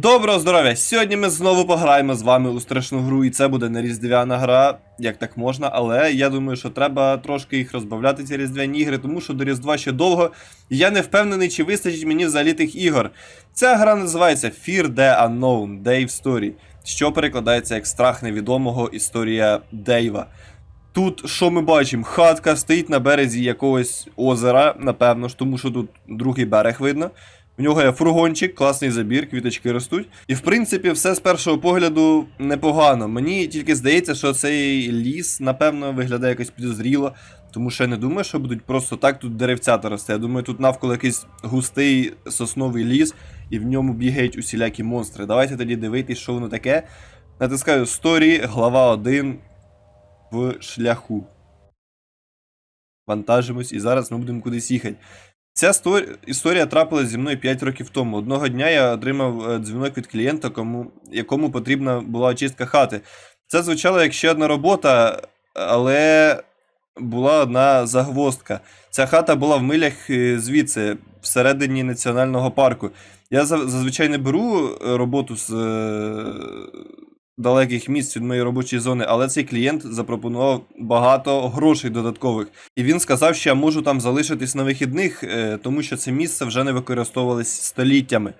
Доброго здоров'я! Сьогодні ми знову пограємо з вами у страшну гру, і це буде не різдвяна гра, як так можна, але я думаю, що треба трошки їх розбавляти, ці різдвяні ігри, тому що до Різдва ще довго, і я не впевнений, чи вистачить мені взагалі тих ігор. Ця гра називається Fear the Unknown Dave Story, що перекладається як страх невідомого історія Дейва. Тут що ми бачимо? Хатка стоїть на березі якогось озера, напевно ж, тому що тут другий берег видно. В нього є фургончик, класний забір, квіточки ростуть. І в принципі, все з першого погляду непогано. Мені тільки здається, що цей ліс, напевно, виглядає якось підозріло, тому що я не думаю, що будуть просто так тут деревцята рости. Я думаю, тут навколо якийсь густий сосновий ліс, і в ньому бігають усілякі монстри. Давайте тоді дивитись, що воно таке. Натискаю Story, глава 1 в шляху. Вантажимось, і зараз ми будемо кудись їхати. Ця стор- історія трапилась зі мною 5 років тому. Одного дня я отримав е, дзвінок від клієнта, кому, якому потрібна була очистка хати. Це звучало як ще одна робота, але була одна загвоздка. Ця хата була в милях е, звідси, всередині національного парку. Я зазвичай не беру е, роботу з далеких місць від моєї робочої зони, але цей клієнт запропонував багато грошей додаткових. І він сказав, що я можу там залишитись на вихідних, е, тому що це місце вже не використовувалось століттями.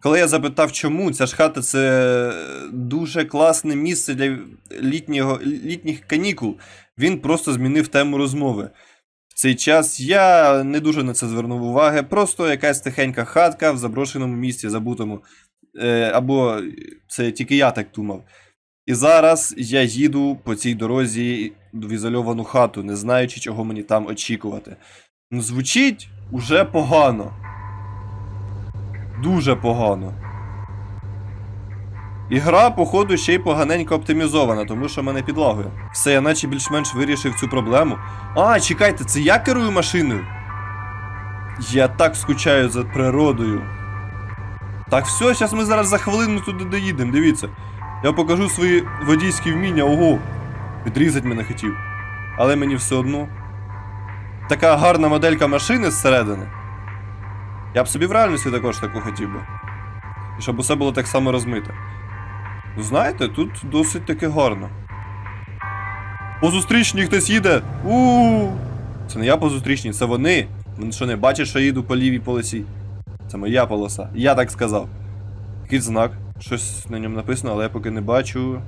Коли я запитав, чому ця ж хата це дуже класне місце для літнього, літніх канікул, він просто змінив тему розмови. В цей час я не дуже на це звернув уваги, просто якась тихенька хатка в заброшеному місці, забутому. Е, або це тільки я так думав. І зараз я їду по цій дорозі в ізольовану хату, не знаючи, чого мені там очікувати. Ну, звучить уже погано. Дуже погано. І гра, походу, ще й поганенько оптимізована, тому що мене підлагує. Все, я наче більш-менш вирішив цю проблему. А, чекайте, це я керую машиною? Я так скучаю за природою. Так, все, зараз ми зараз за хвилину туди доїдемо, дивіться. Я покажу свої водійські вміння, ого. Відрізать мене хотів. Але мені все одно. Така гарна моделька машини зсередини. Я б собі в реальності також таку хотів би. І щоб усе було так само розмите. Ну, Знаєте, тут досить таки гарно. По зустрічній хтось їде. у Це не я по зустрічній, це вони. Вони що не бачать, що я їду по лівій полосі. Це моя полоса. Я так сказав. Який знак? Щось на ньому написано, але я поки не бачу.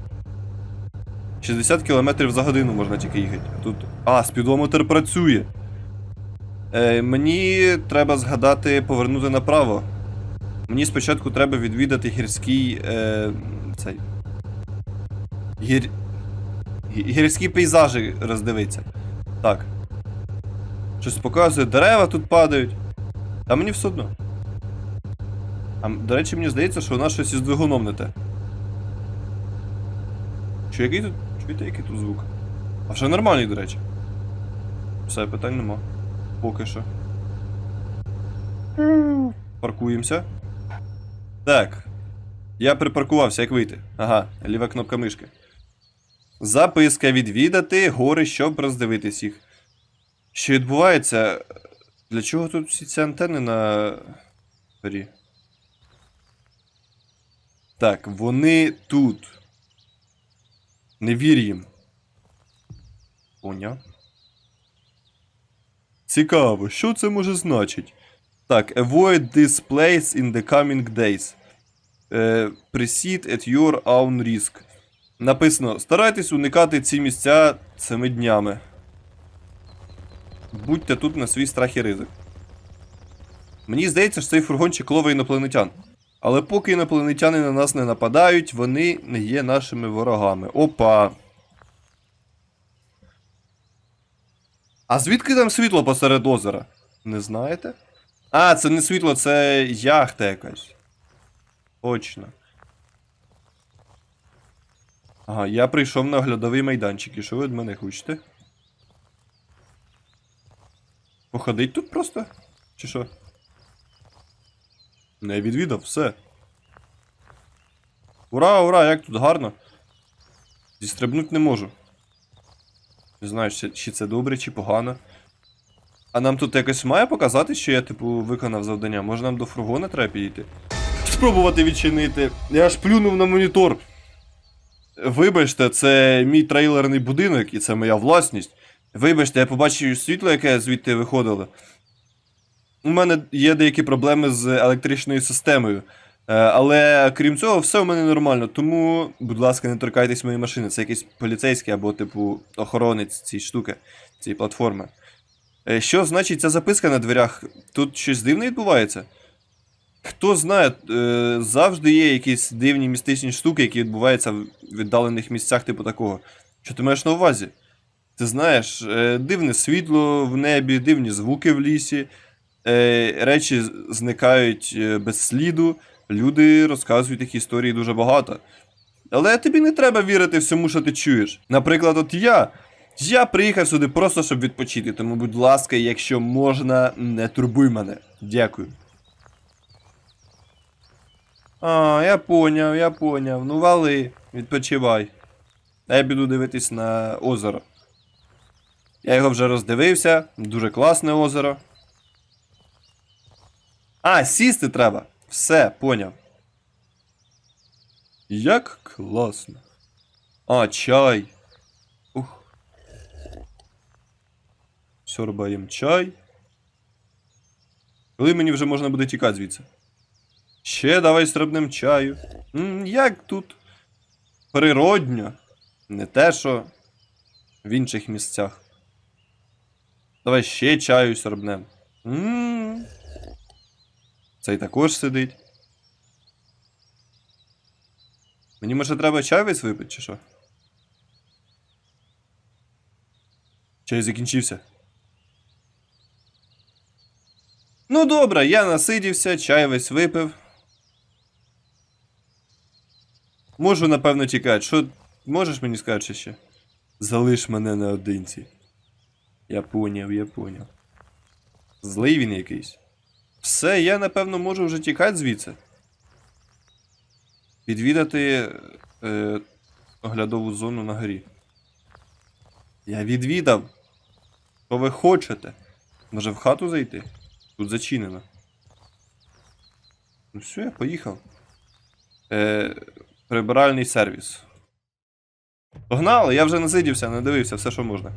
60 км за годину можна тільки їхати. Тут. А, спідометр працює. Е, мені треба згадати повернути направо. Мені спочатку треба відвідати гірський. Е, цей. Гір... Гірські пейзажі роздивитися. Так. Щось показує, дерева тут падають. А мені все одно. А, до речі, мені здається, що вона щось із двигуном не те. Що який тут. Чуєте, який тут звук? А вже нормальний, до речі. Все, питань нема. Поки що. Паркуємося. Так. Я припаркувався, як вийти. Ага, ліва кнопка мишки. Записка відвідати гори, щоб роздивитись їх. Що відбувається? Для чого тут всі ці антени на горі? Так, вони тут. Не вір їм. Поняв. Цікаво, що це може значить? Так, avoid this place in the coming days. Е, proceed at your own risk. Написано: старайтесь уникати ці місця цими днями. Будьте тут на свій страх і ризик. Мені здається, що цей фургончик ловить інопланетян. Але поки інопланетяни на нас не нападають, вони не є нашими ворогами. Опа. А звідки там світло посеред озера? Не знаєте? А, це не світло, це яхта якась. Точно. Ага, я прийшов на оглядовий майданчик. І що ви від мене хочете? Походить тут просто? Чи що? Не відвідав, все. Ура, ура, як тут гарно. Зістрибнуть не можу. Не знаю, чи це добре, чи погано. А нам тут якось має показати, що я, типу, виконав завдання? Може нам до фургона треба підійти? спробувати відчинити. Я аж плюнув на монітор. Вибачте, це мій трейлерний будинок і це моя власність. Вибачте, я побачив світло, яке звідти виходило. У мене є деякі проблеми з електричною системою. Е, Але крім цього, все у мене нормально. Тому, будь ласка, не торкайтесь моєї машини. Це якийсь поліцейський або, типу, охоронець цієї штуки, цієї платформи. Е, Що значить ця записка на дверях? Тут щось дивне відбувається? Хто знає, е, завжди є якісь дивні містичні штуки, які відбуваються в віддалених місцях, типу такого. Що ти маєш на увазі? Ти знаєш, дивне світло в небі, дивні звуки в лісі, речі зникають е, без сліду, люди розказують такі історії дуже багато. Але тобі не треба вірити всьому, що ти чуєш. Наприклад, от я. Я приїхав сюди просто, щоб відпочити, тому, будь ласка, якщо можна, не турбуй мене. Дякую. А, я поняв, я поняв. Ну вали, відпочивай. А я піду дивитись на озеро. Я його вже роздивився, дуже класне озеро. А, сісти треба. Все, поняв. Як класно. А, чай. Ух. Сьорбаєм чай. Коли мені вже можна буде тікати звідси? Ще давай стрибнем чаю. Як тут? Природньо. Не те, що в інших місцях. Давай ще чаю сорбнем. М. Цей також сидить. Мені може треба чай весь випити, чи що? Чай закінчився. Ну добре, я насидівся, чай весь випив. Можу, напевно, тікати. Що можеш мені сказати ще? Залиш мене наодинці. Я поняв, я поняв. Злий він якийсь. Все, я напевно можу вже тікати звідси. Відвідати е, оглядову зону на горі. Я відвідав. Що ви хочете? Може в хату зайти? Тут зачинено. Ну все, я поїхав. Е, прибиральний сервіс. Погнали, я вже насидівся, надивився, все, що можна.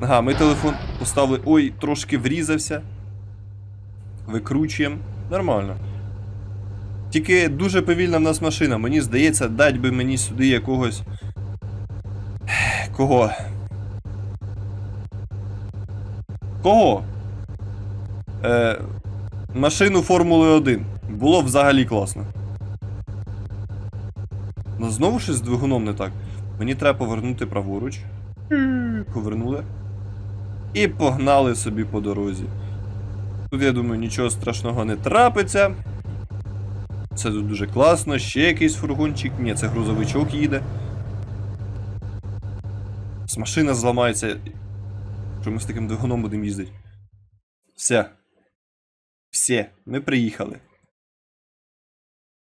Ага, ми телефон поставили. Ой, трошки врізався. Викручуємо. Нормально. Тільки дуже повільна в нас машина. Мені здається, дать би мені сюди якогось. Кого? Кого? Е, машину Формули 1. Було взагалі класно. Ну знову щось з двигуном не так. Мені треба повернути праворуч. Повернули. І погнали собі по дорозі. Тут, я думаю, нічого страшного не трапиться. Це тут дуже класно. Ще якийсь фургончик. Ні, це грузовичок їде. З машина зламається. Що ми з таким двигуном будемо їздити. Все. Все, ми приїхали.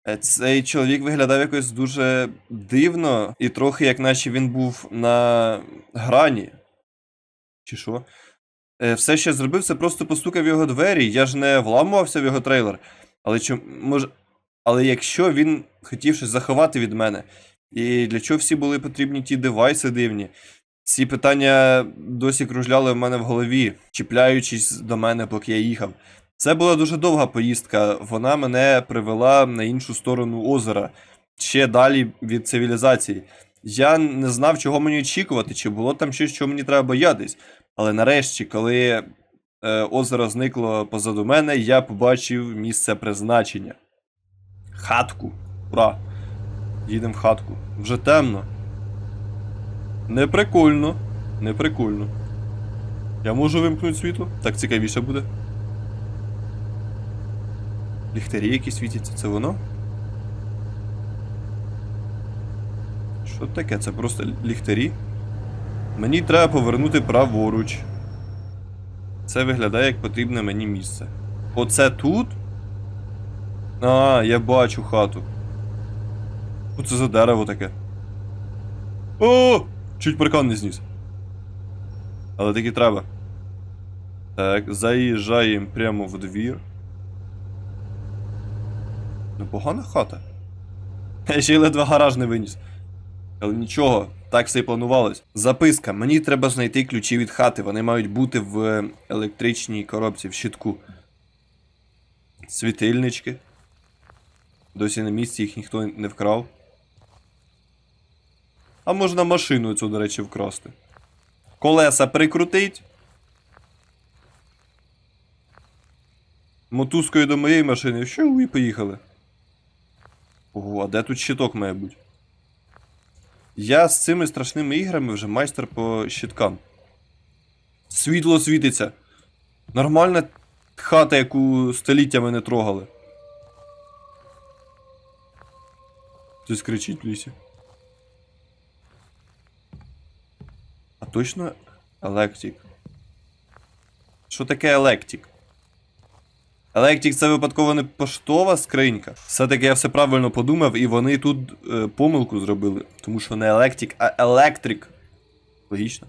Е, Цей чоловік виглядав якось дуже дивно, і трохи як наче він був на грані. Чи що? Е, Все, що я зробив, це просто постукав його двері. Я ж не вламувався в його трейлер. Але чом, може. Але якщо він хотів щось заховати від мене, і для чого всі були потрібні ті девайси дивні? Ці питання досі кружляли в мене в голові, чіпляючись до мене, поки я їхав. Це була дуже довга поїздка. Вона мене привела на іншу сторону озера, ще далі від цивілізації. Я не знав, чого мені очікувати, чи було там щось, чого мені треба боятись. Але нарешті, коли е, озеро зникло позаду мене, я побачив місце призначення. Хатку. Ура! Їдемо в хатку. Вже темно. Не прикольно. Не прикольно. Я можу вимкнути світло? Так цікавіше буде. Ліхтарі які світяться, це воно? Що таке? Це просто ліхтарі? Мені треба повернути праворуч. Це виглядає як потрібне мені місце. Оце тут? А, я бачу хату. Що це за дерево таке? О! Чуть паркан не зніс. Але таки треба. Так, заїжджаємо прямо в двір. Непогана хата. Я ще й ледве гараж не виніс. Але нічого, так все і планувалось. Записка. Мені треба знайти ключі від хати. Вони мають бути в електричній коробці, в щитку. Світильнички. Досі на місці їх ніхто не вкрав. А можна машину цю, до речі, вкрасти. Колеса прикрутить. Мотузкою до моєї машини. Що і поїхали. Ого, а де тут щиток має бути? Я з цими страшними іграми вже майстер по щиткам. Світло світиться. Нормальна хата, яку століттями не трогали. Хтось кричить в лісі. А точно Електик? Що таке Електик? Електик це випадково не поштова скринька. Все-таки я все правильно подумав, і вони тут е, помилку зробили. Тому що не Електик, а Електрик. Логічно.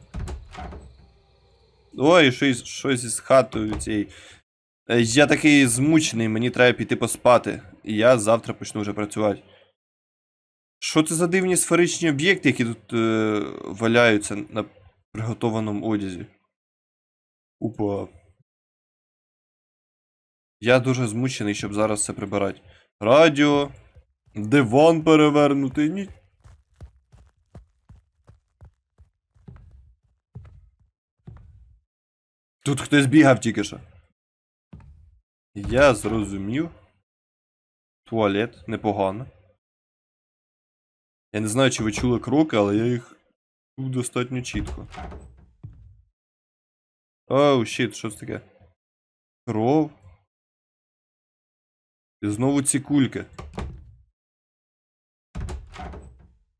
Ой, щось, щось із хатою цією. Е, Я такий змучений, мені треба піти поспати. І я завтра почну вже працювати. Що це за дивні сферичні об'єкти, які тут е, валяються на приготованому одязі? Опа. Я дуже змучений, щоб зараз це прибирати. Радіо. Диван перевернутий. Ні. Тут хтось бігав тільки що. Я зрозумів. Туалет непогано. Я не знаю, чи ви чули кроки, але я їх чув достатньо чітко. Оу, щит, що це таке? Кров. І знову ці кульки.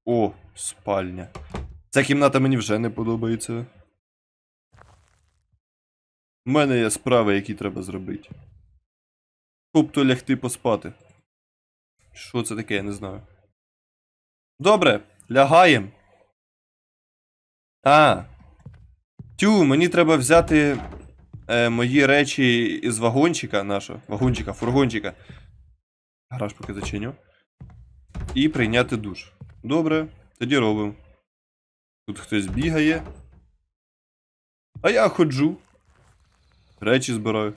О, спальня. Ця кімната мені вже не подобається. У мене є справи, які треба зробити. Тобто лягти поспати. Що це таке, я не знаю. Добре, лягаєм. А. Тю, мені треба взяти е, мої речі із вагончика нашого. Вагончика, фургончика. Гараж поки зачиню. І прийняти душ. Добре, тоді робимо. Тут хтось бігає. А я ходжу. Речі збираю.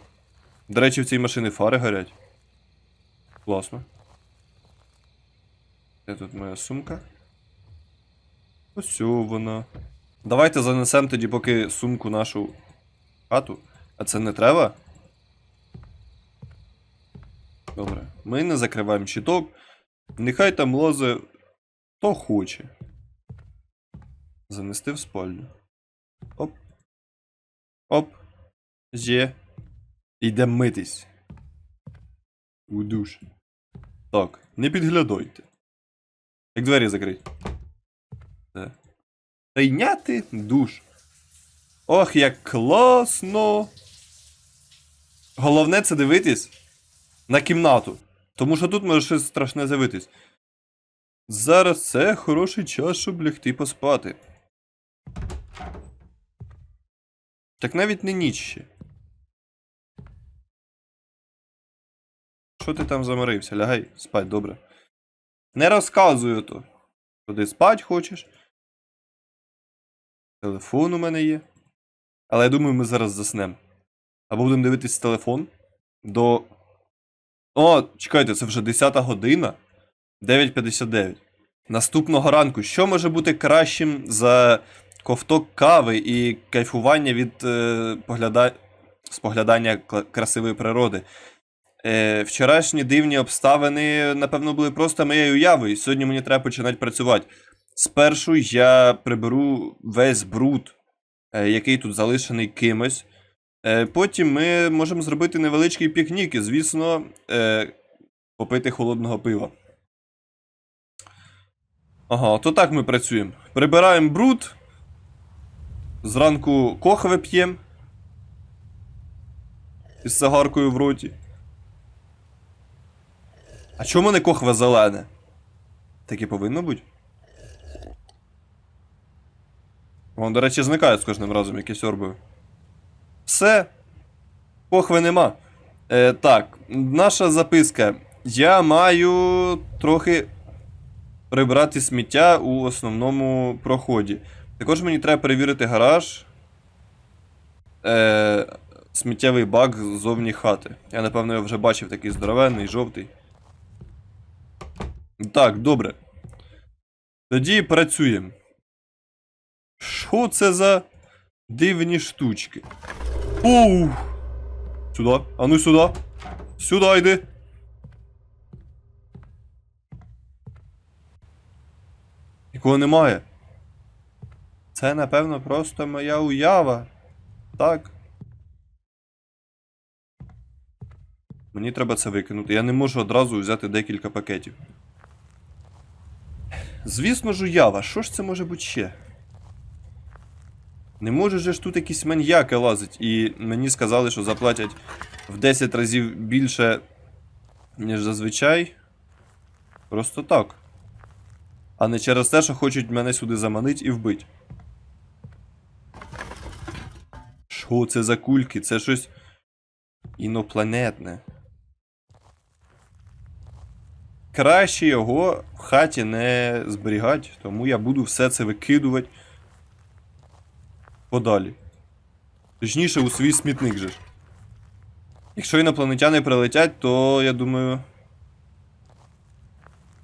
До речі, в цій машині фари горять. Класно. Де тут моя сумка? Ось вона. Давайте занесемо тоді поки сумку нашу хату. А це не треба? Добре. Ми не закриваємо щиток. Нехай там лозе хто хоче. Занести в спальню. Оп. Оп. Є. Йдемо митись. У душ. Так, не підглядайте. Як двері закрить. Все. Прийняти душ. Ох, як класно. Головне це дивитись на кімнату. Тому що тут може щось страшне з'явитись. Зараз це хороший час, щоб лягти поспати. Так навіть не ніч ще. Що ти там заморився? Лягай, спать, добре. Не розказую то. Куди спать хочеш. Телефон у мене є. Але я думаю, ми зараз заснемо. Або будемо дивитись телефон до. О, чекайте, це вже 10 година. 9.59. Наступного ранку. Що може бути кращим за ковток кави і кайфування від е, погляда... споглядання красивої природи? Е, вчорашні дивні обставини, напевно, були просто моєю уявою. Сьогодні мені треба починати працювати. Спершу я приберу весь бруд, е, який тут залишений кимось. Е, потім ми можемо зробити невеличкий пікнік і, звісно, е, попити холодного пива. Ага, то так ми працюємо. Прибираємо бруд. Зранку кохве п'ємо. Із сигаркою в роті. А чому не кохве зелене? Так і повинно бути. Вон, до речі, зникає з кожним разом якийсь орбою. Все. Кохви нема. Е, так, наша записка. Я маю трохи прибрати сміття у основному проході. Також мені треба перевірити гараж. Е, сміттєвий бак ззовні хати. Я, напевно, його вже бачив такий здоровенний, жовтий. Так, добре. Тоді працюємо. Що це за дивні штучки? Оу! Сюди. А ну сюди. Сюди йди. Нікого немає. Це, напевно, просто моя уява. Так. Мені треба це викинути. Я не можу одразу взяти декілька пакетів. Звісно ж, уява, що ж це може бути ще? Не може же ж тут якісь маньяки лазить, і мені сказали, що заплатять в 10 разів більше, ніж зазвичай. Просто так. А не через те, що хочуть мене сюди заманити і вбити. Що це за кульки? Це щось інопланетне. Краще його в хаті не зберігати, тому я буду все це викидувати подалі. Точніше, у свій смітник же ж. Якщо інопланетяни прилетять, то я думаю.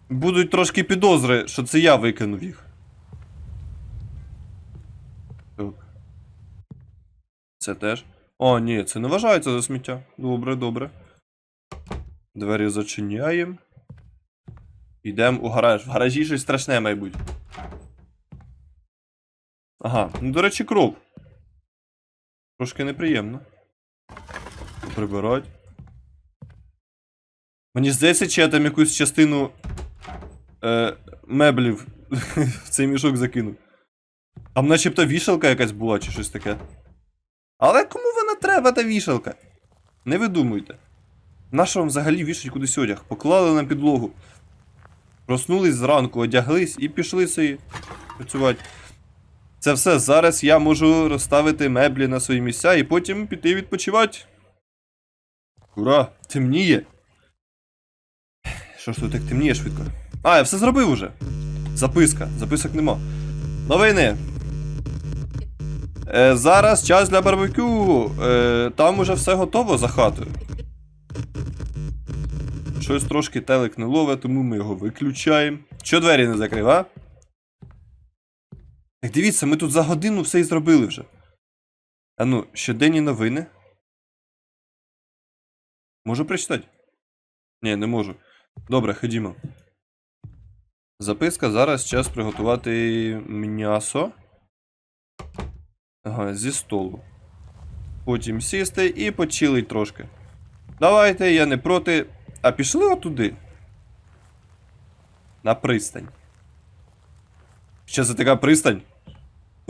Будуть трошки підозри, що це я викинув їх. Це теж. О, ні, це не вважається за сміття. Добре, добре. Двері зачиняємо. Йдемо у гараж. В гаражі щось страшне, мабуть. Ага, ну до речі, кров. Трошки неприємно. Прибирать. Мені здається, чи я там якусь частину е, меблів в цей мішок закинув. Там начебто вішалка якась була, чи щось таке. Але кому вона треба, та вішалка? Не видумуйте. Нащо вам взагалі вішать кудись одяг? Поклали на підлогу. Проснулись зранку, одяглись і пішли собі працювати. Це все. Зараз я можу розставити меблі на свої місця і потім піти відпочивати. Ура! Темніє. Що ж тут так темніє швидко? А, я все зробив уже. Записка. Записок нема. Новини. Е, зараз час для барбекю. Е, там уже все готово за хатою. Щось трошки телек не лове, тому ми його виключаємо. Що двері не закрив, а? Так дивіться, ми тут за годину все і зробили вже. А ну, щоденні новини. Можу прочитати? Ні, не можу. Добре, ходімо. Записка. Зараз час приготувати м'ясо. Ага, зі столу. Потім сісти і почилить трошки. Давайте, я не проти. А пішли отуди. На пристань. Що це така пристань?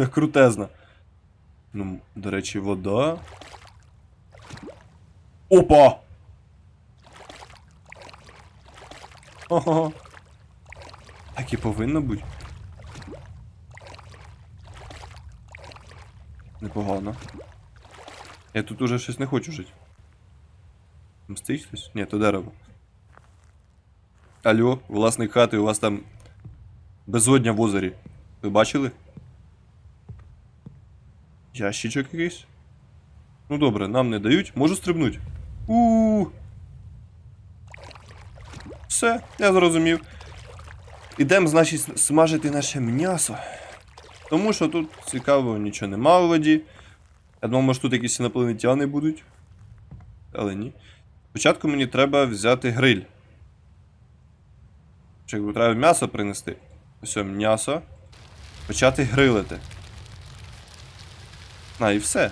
Крутезна. Ну, до речі, вода. Опа! Ого. Так і повинно бути. Непогано. Я тут уже щось не хочу жити. Там стоїть хтось? Ні, то дерево. Алло, власник хати, у вас там безодня в озері. Ви бачили? Ящичок якийсь? Ну добре, нам не дають. Можу стрибнуть. у Все, я зрозумів. Ідемо, значить, смажити наше м'ясо. Тому що тут цікавого нічого нема у воді. Я думав, може тут якісь інопланетяни будуть. Але ні. Спочатку мені треба взяти гриль. Якби треба м'ясо принести. Ось м'ясо. Почати грилити. А, і все.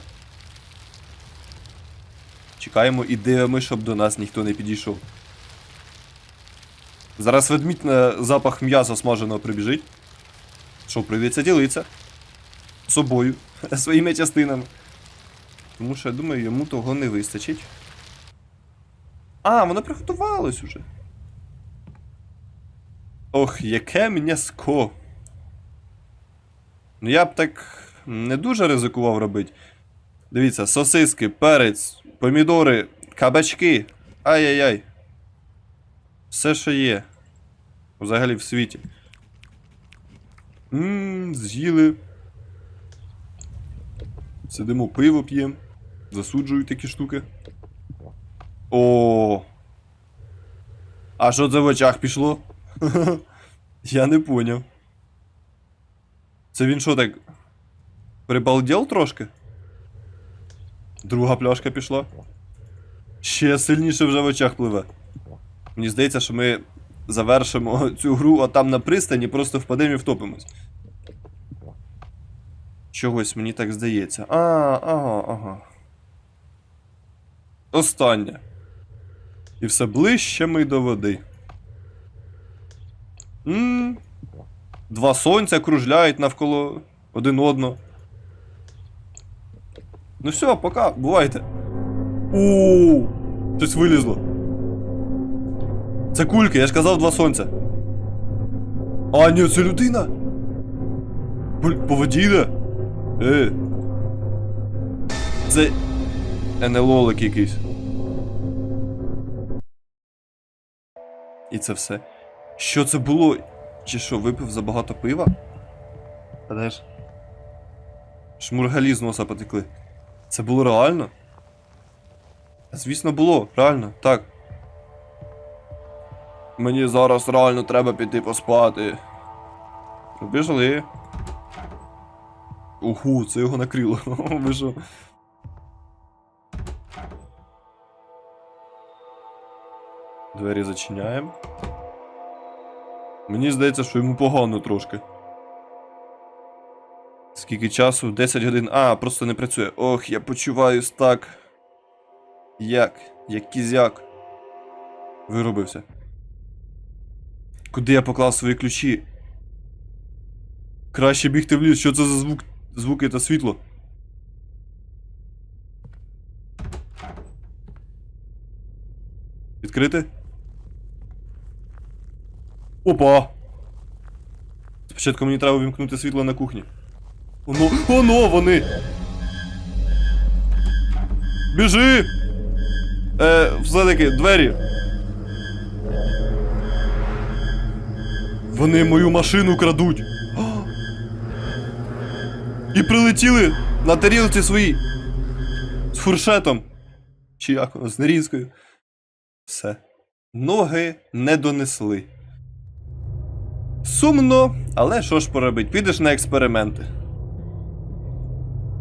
Чекаємо і дивимося, щоб до нас ніхто не підійшов. Зараз ведмідь на запах м'яса смаженого прибіжить. Що, прийдеться ділитися собою, своїми частинами. Тому що я думаю, йому того не вистачить. А, воно приготувалось уже. Ох, яке м'яско. Ну я б так не дуже ризикував робити. Дивіться, сосиски, перець, помідори, кабачки. Ай-яй-яй. Все, що є. Взагалі в світі. Ммм, з'їли. Сидимо, пиво п'ємо. Засуджують такі штуки. О. А що це в очах пішло? Я не поняв. Це він що так. Прибалдел трошки? Друга пляшка пішла. Ще сильніше вже в очах пливе. Мені здається, що ми завершимо цю гру, а там на пристані просто впадемо і втопимось. Чогось мені так здається. А, ага, ага. Останнє. І все ближче ми до води. М. Два сонця кружляють навколо один одного. Ну все, пока, бувайте. У, щось вилізло. Це кульки, я ж казав два сонця. А, ні, це людина. По воді йде. Е. Це. НЛОлик якийсь. І це все. Що це було? Чи що, випив забагато пива? А де ж? Шмургалі з носа потекли. Це було реально? Звісно, було, реально, так. Мені зараз реально треба піти поспати. Пішли. Уху, це його накрило. Ви? Двері зачиняємо. Мені здається, що йому погано трошки. Скільки часу? 10 годин. А, просто не працює. Ох, я почуваюсь так. Як? Як кізяк. Виробився. Куди я поклав свої ключі? Краще бігти в ліс. Що це за звук? Звуки та світло? Відкрити? Опа! Спочатку мені треба вимкнути світло на кухні. Оно, оно вони! Біжи! Е, все-таки, двері. Вони мою машину крадуть. І прилетіли на тарілці своїй. З фуршетом. Чи як з нарізкою. Все. Ноги не донесли. Сумно, але що ж поробить? Підеш на експерименти.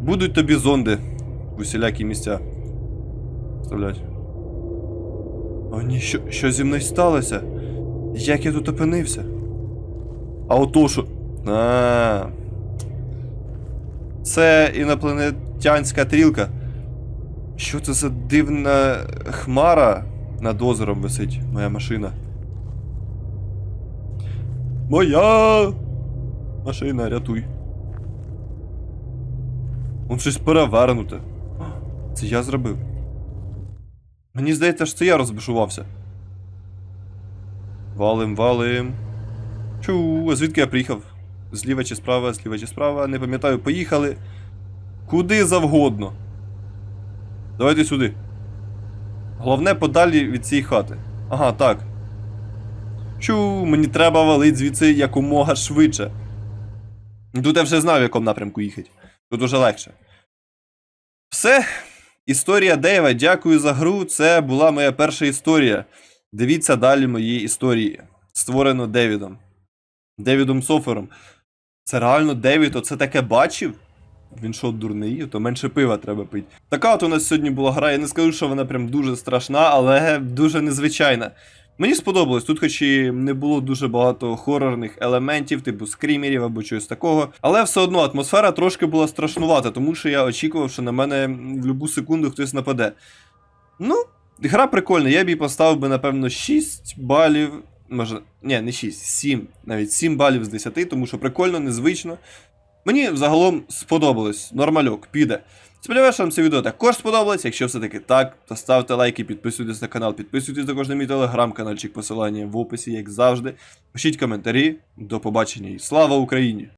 Будуть тобі зонди в усілякі місця. Вставлять. О, ні, що, що зі мною сталося? Як я тут опинився? А ото що. А. Це інопланетянська трілка. Що це за дивна хмара над озером висить, моя машина? Моя машина, рятуй. Он щось перевернуте. Це я зробив. Мені здається, що це я розбушувався. Валим, валим. Чу, а звідки я приїхав? Зліва чи справа, зліва чи справа, не пам'ятаю, поїхали. Куди завгодно. Давайте сюди. Головне подалі від цієї хати. Ага, так. Чу, мені треба валити звідси якомога швидше. Тут я вже знав, в якому напрямку їхати. Тут уже легше. Все. Історія Дейва. Дякую за гру. Це була моя перша історія. Дивіться далі мої історії. Створено Девідом. Девідом Софером. Це реально Девід оце таке бачив? Він що, дурний, то менше пива треба пити. Така от у нас сьогодні була гра. Я не скажу, що вона прям дуже страшна, але дуже незвичайна. Мені сподобалось, тут хоч і не було дуже багато хорорних елементів, типу скрімерів або чогось такого. Але все одно атмосфера трошки була страшнувата, тому що я очікував, що на мене в будь-яку секунду хтось нападе. Ну, гра прикольна, я б їй поставив би, напевно, 6 балів. Може, ні, не 6, 7, навіть 7 балів з 10, тому що прикольно, незвично. Мені взагалом сподобалось. Нормальок, піде. Сподіваюся, вам це відео також сподобалось. Якщо все-таки так, то ставте лайки, підписуйтесь на канал, підписуйтесь також на мій телеграм-каналчик, посилання в описі, як завжди. Пишіть коментарі. До побачення і слава Україні!